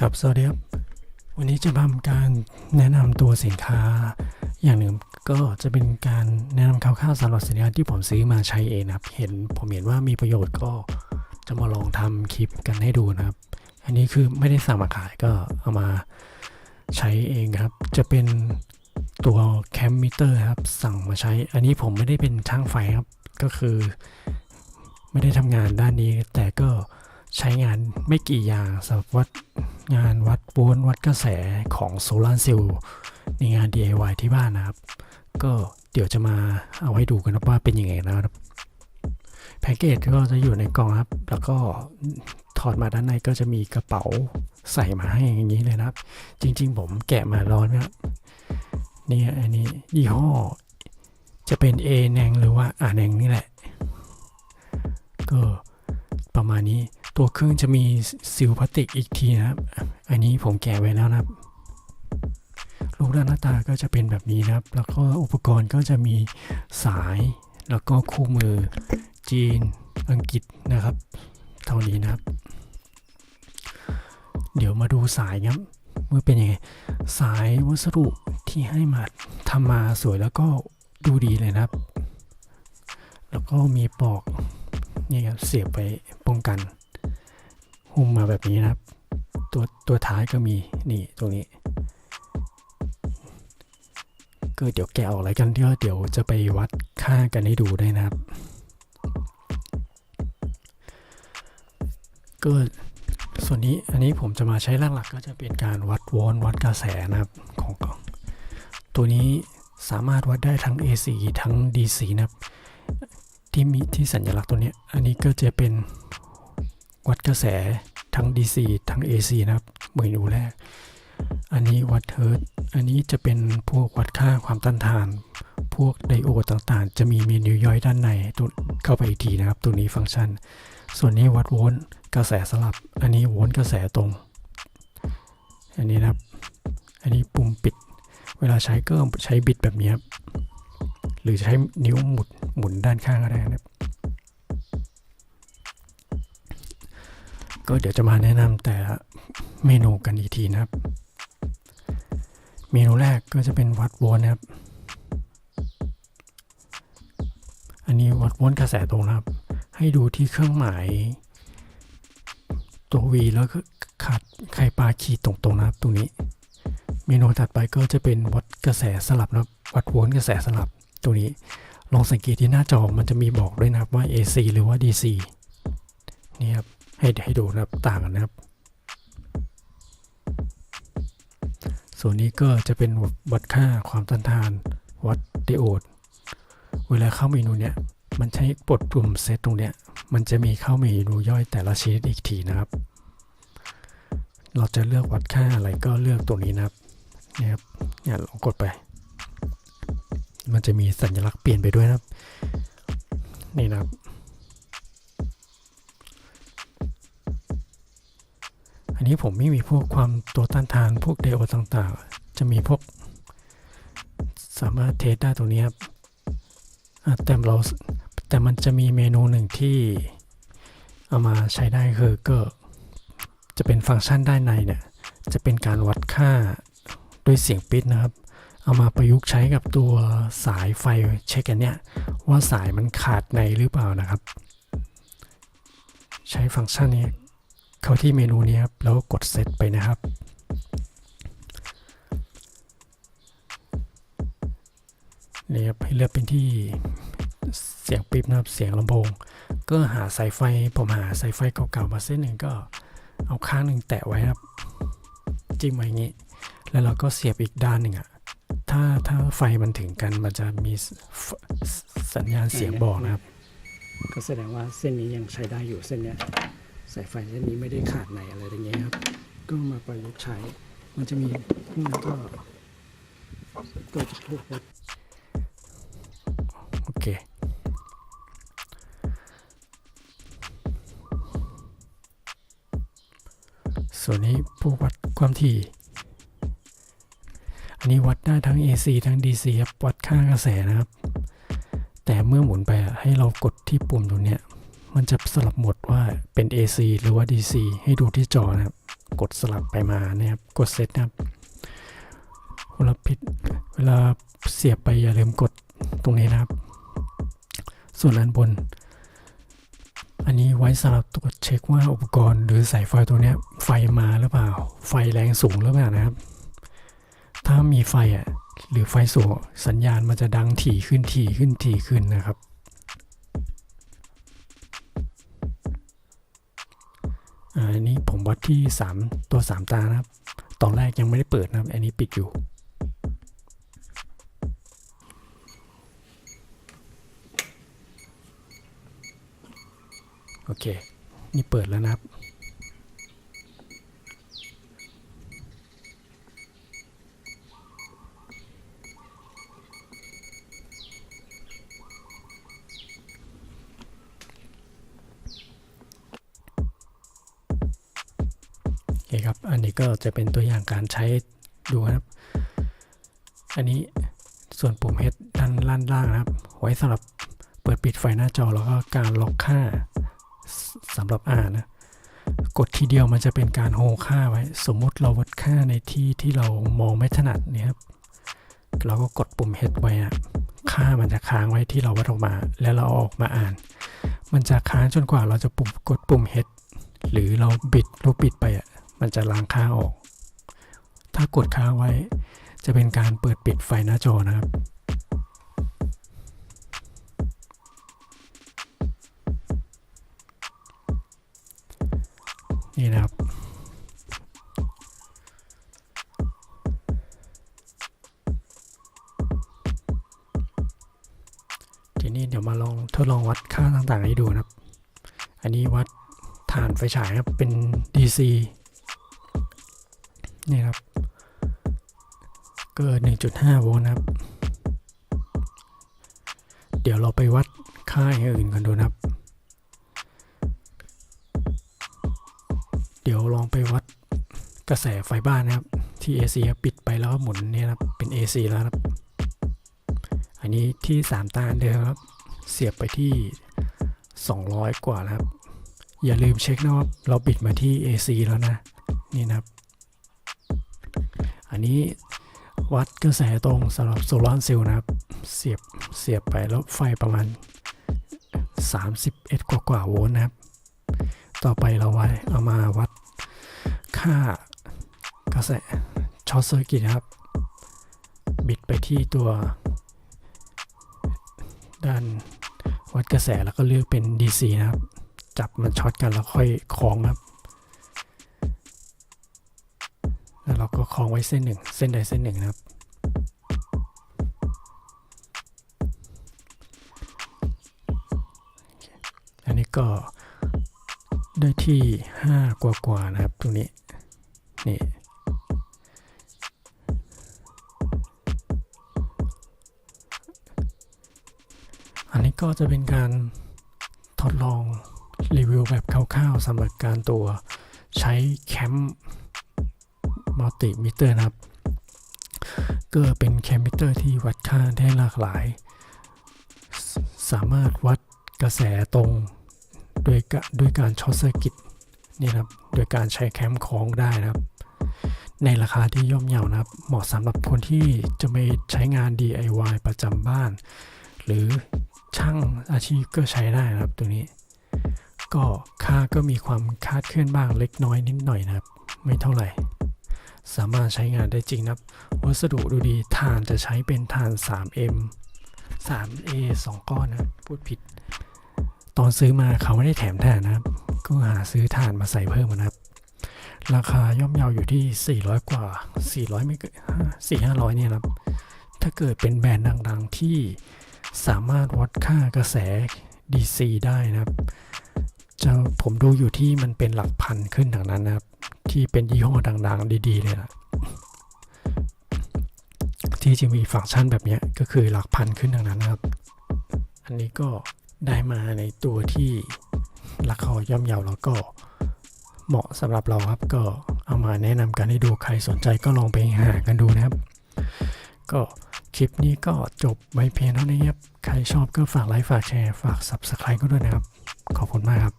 ครับสวัสดีครับ วันนี้จะทำการแนะนำตัวสินค้า อย่างหนึ่งก็จะเป็นการแนะนำคร่าวๆสำหรับสินค้าที่ผมซื้อมาใช้เองนะครับเห็นผมเห็นว่ามีประโยชน์ก็จะมาลองทำคลิปกันให้ดูนะครับ อันนี้คือไม่ได้สั่งมาขายก็เอามาใช้เองครับ จะเป็นตัวแคมมิเตอร์ครับ สั่งมาใช้ อันนี้ผมไม่ได้เป็นช่างไฟครับ ก็คือ ไม่ได้ทำงานด้านนี้แต่ก็ ใช้งานไม่กี่อย่างสำหรับวัดงานวัดโวลต์วัดกระแสของโซลาร์เซลล์ในงาน DIY ที่บ้านนะครับ ก็เดี๋ยวจะมาเอาให้ดูกันว่าเป็นยังไงนะครับ แพ็กเกจก็จะอยู่ในกล่องครับ แล้วก็ถอดมาด้านในก็จะมีกระเป๋าใส่มาให้อย่างนี้เลยนะครับ จริง ๆ ผมแกะมาร้อนนะครับนี่อันนี้ยี่ห้อ จะเป็น A แนงหรือว่าอาแนงนี่แหละ ก็ประมาณนี้ ตัวเครื่องจะมีซิลพลาสติกอีกทีนะครับ อันนี้ผมแกะไว้แล้วนะครับรูปด้านหน้าตาก็จะเป็นแบบนี้นะครับ แล้วก็อุปกรณ์ก็จะมีสายแล้วก็คู่มือจีนอังกฤษนะครับ เท่านี้นะครับ เดี๋ยวมาดูสายครับว่าเป็นยังไงสายวัสดุที่ให้มาทำมาสวยแล้วก็ดูดีเลยนะครับ แล้วก็มีปลอกนี่ครับเสียบไปป้องกัน หุ้มมาแบบนี้นะครับ ตัวตัวท้ายก็มีนี่ตรงนี้ก็เดี๋ยวแกะออกอะไรกันเดี๋ยวเดี๋ยวจะไปวัดค่ากันให้ดูได้นะครับ ก็ส่วนนี้อันนี้ผมจะมาใช้หลักๆก็จะเป็นการวัดวลต์วัดกระแสนะครับของกล่อง ตัวนี้สามารถวัดได้ทั้ง AC ทั้ง DC นะครับ ที่มีที่สัญลักษณ์ตัวนี้ อันนี้ก็จะเป็น วัดกระแสทั้ง DC ทั้ง AC นะครับเมนูแรก อันนี้วัดเฮิร์ตอันนี้จะเป็นพวกวัดค่าความต้านทาน พวกไดโอดต่างๆ จะมีเมนูย่อยด้านในตัวเข้าไปอีกทีนะครับ ตัวนี้ฟังก์ชัน ส่วนนี้วัดโวลต์กระแสสลับ อันนี้โวลต์กระแสตรง อันนี้นะครับ อันนี้ปุ่มปิด เวลาใช้ก็ใช้บิดแบบนี้ครับ หรือใช้นิ้วหมุนหมุนด้านข้างก็ได้นะครับ ก็เดี๋ยวจะมาแนะนำแต่ละเมนูกันอีกทีนะครับ เมนูแรกก็จะเป็นวัดโวลต์นะครับ อันนี้วัดโวลต์กระแสตรงนะครับ ให้ดูที่เครื่องหมาย ตัว V แล้วก็ขาดไข่ปลาขีดตรงๆนะครับตรงนี้ เมนูถัดไปก็จะเป็นวัดกระแสสลับนะวัดโวลต์กระแสสลับตัวนี้ลองสังเกตที่หน้าจอมันจะมีบอกด้วยนะครับว่า AC หรือว่า DC นี่ครับ ให้ให้ดูนะครับต่างกันนะครับ ส่วนนี้ก็จะเป็นวัดค่าความต้านทานวัดไดโอด เวลาเข้าเมนูเนี้ยมันใช้กดปุ่มเซตตรงเนี้ยมันจะมีเข้าเมนูย่อยแต่ละชนิดอีกทีนะครับ เราจะเลือกวัดค่าอะไรก็เลือกตรงนี้นะครับเนี่ยครับเนี่ยลองกดไป มันจะมีสัญลักษณ์เปลี่ยนไปด้วยนะครับ นี่นะครับ นนี้ผมไม่มีพวกความตัวต้านทานพวกไดโอดต่างๆ จะมีพวก สามารถเทสได้ตรงนี้ครับแต่เราแต่มันจะมีเมนูหนึ่งที่เอามาใช้ได้คือก็จะเป็นฟังก์ชันด้านในเนี่ยจะเป็นการวัดค่าด้วยเสียงปิดนะครับ เอามาประยุกต์ใช้กับตัวสายไฟเช็คกันเนี่ยว่าสายมันขาดในหรือเปล่านะครับ ใช้ฟังก์ชันนี้ เข้าที่เมนูนี้ครับ แล้วกดเซตไปนะครับ นี่ครับให้เลือกเป็นที่เสียงปิ๊บนะครับ เสียงลำโพง ก็หาสายไฟ ผมหาสายไฟเก่าๆมาเส้นหนึ่งก็เอาข้างหนึ่งแตะไว้ครับ จิ้มไว้อย่างนี้ แล้วเราก็เสียบอีกด้านหนึ่งอะถ้าถ้าไฟมันถึงกันมันจะมีสสัญญาณเสียงบอกนะครับ ก็แสดงว่าเส้นนี้ยังใช้ได้อยู่เส้นเนี้ย สายไฟเส้นนี้ไม่ได้ขาดในอะไรอย่างเงี้ยครับ ก็มาประยุกต์ใช้ มันจะมีพวกนั้นก็ก็จะพวกวัดโอเคส่วนนี้พวกวัดความถี่ อันนี้วัดได้ทั้ง AC ทั้ง DC ครับ วัดค่ากระแสนะครับ แต่เมื่อหมุนไปอะให้เรากดที่ปุ่มตรงเนี้ยมันจะสลับหมด ว่าเป็น AC หรือว่า DC ให้ดูที่จอนะครับ กดสลับไปมานะครับ กดเซตนะครับเวลาผิดเวลาเสียบไปอย่าลืมกดตรงนี้นะครับ ส่วนอันบน อันนี้ไว้สำหรับตรวจเช็คว่าอุปกรณ์หรือสายไฟตัวนี้ไฟมาหรือเปล่า ไฟแรงสูงหรือเปล่านะครับ ถ้ามีไฟอะหรือไฟสูงสัญญาณมันจะดังถี่ขึ้นถี่ขึ้นถี่ขึ้นนะครับ ดที่ 3 ตัว 3 ตานะครับ ตอนแรกยังไม่ได้เปิดนะครับ อันนี้ปิดอยู่ โอเค นี่เปิดแล้วนะครับ โอเคครับ อันนี้ก็จะเป็นตัวอย่างการใช้ดูครับ อันนี้ส่วนปุ่ม H ด้านล่างล่างนะครับ ไว้สำหรับเปิดปิดไฟหน้าจอแล้วก็การล็อกค่าสำหรับอ่านนะกดทีเดียวมันจะเป็นการโฮค่าไว้ สมมุติเราวัดค่าในที่ที่เรามองไม่ถนัดเนี่ยครับเราก็กดปุ่ม H ไว้อะค่ามันจะค้างไว้ที่เราวัดออกมา แล้วเราออกมาอ่าน มันจะค้างจนกว่าเราจะปุ่มกดปุ่ม H หรือเราบิดลูกบิดไปอะ มันจะล้างค่าออก ถ้ากดค้างไว้ จะเป็นการเปิดปิดไฟหน้าจอนะครับนี่นะครับ ทีนี้เดี๋ยวมาลองทดลองวัดค่าต่างๆให้ดูนะครับ อันนี้วัดฐานไฟฉายครับ เป็น DC นี่ครับ เกิด 1.5 โวลต์นะครับ เดี๋ยวเราไปวัดค่าอย่างอื่นกันดูนะครับ เดี๋ยวลองไปวัดกระแสไฟบ้านนะครับ ที่ AC ครับปิดไปแล้วหมุนเนี่ยครับ เป็น AC แล้วครับ อันนี้ที่ 3 ตาเดิมครับ เสียบไปที่ 200 กว่าครับ อย่าลืมเช็คนะครับ เราปิดมาที่ AC แล้วนะ นี่นะครับ อันนี้วัดกระแสตรงสำหรับโซลาร์เซลล์นะครับ เสียบเสียบไปแล้วไฟประมาณ 31 กว่ากว่าโวลต์นะครับ ต่อไปเราไว้เอามาวัดค่ากระแสช็อตเซอร์กิตนะครับ บิดไปที่ตัวด้านวัดกระแสแล้วก็เลือกเป็น DC นะครับ จับมันช็อตกันแล้วค่อยคล้องครับ แล้วเราก็คลองไว้เส้นหนึ่ง เส้นใดเส้นหนึ่งนะครับ อันนี้ก็ได้ที่ 5 กว่ากว่านะครับตรงนี้ นี่ อันนี้ก็จะเป็นการทดลองรีวิวแบบคร่าวๆสำหรับการตัวใช้แคมป์ มัลติมิเตอร์นะครับก็เป็นแคมมิเตอร์ที่วัดค่าได้หลากหลาย สามารถวัดกระแสตรงโดยกะด้วยการช็อตเซอร์กิตนี่ครับโดยการใช้แคมคล้องได้นะครับ ในราคาที่ย่อมเยานะครับ เหมาะสำหรับคนที่จะไม่ใช้งาน DIY ประจำบ้าน หรือช่างอาชีพก็ใช้ได้นะครับตัวนี้ ก็ค่าก็มีความคาดเคลื่อนบ้างเล็กน้อยนิดหน่อยนะครับ ไม่เท่าไหร่ สามารถใช้งานได้จริงนะครับ วัสดุดูดีถ่านจะใช้เป็นถ่าน 3M 3A 2 ก้อนนะพูดผิด ตอนซื้อมาเขาไม่ได้แถมถ่านนะครับ ก็หาซื้อถ่านมาใส่เพิ่มนะครับ ราคาย่อมเยาอยู่ที่ 400 กว่า 400 ไม่เกิน4 500 เนี่ยนะครับ ถ้าเกิดเป็นแบรนด์ดังๆที่สามารถวัดค่ากระแส DC ได้นะครับ จะผมดูอยู่ที่มันเป็นหลักพันขึ้นทางนั้นนะครับ ที่เป็นยี่ห้อดังๆ ดีๆเลยนะที่จะมีฟังก์ชันแบบนี้ก็คือหลักพันขึ้นทางนั้นนะครับ อันนี้ก็ได้มาในตัวที่ราคาย่อมเยาแล้วก็เหมาะสำหรับเราครับก็เอามาแนะนำกันให้ดูใครสนใจก็ลองไปหากันดูนะครับ ก็คลิปนี้ก็จบไว้เพียงเท่านี้ครับ ใครชอบก็ฝากไลค์ฝากแชร์ฝาก Subscribe ก็ด้วยนะครับ ขอบคุณมากครับ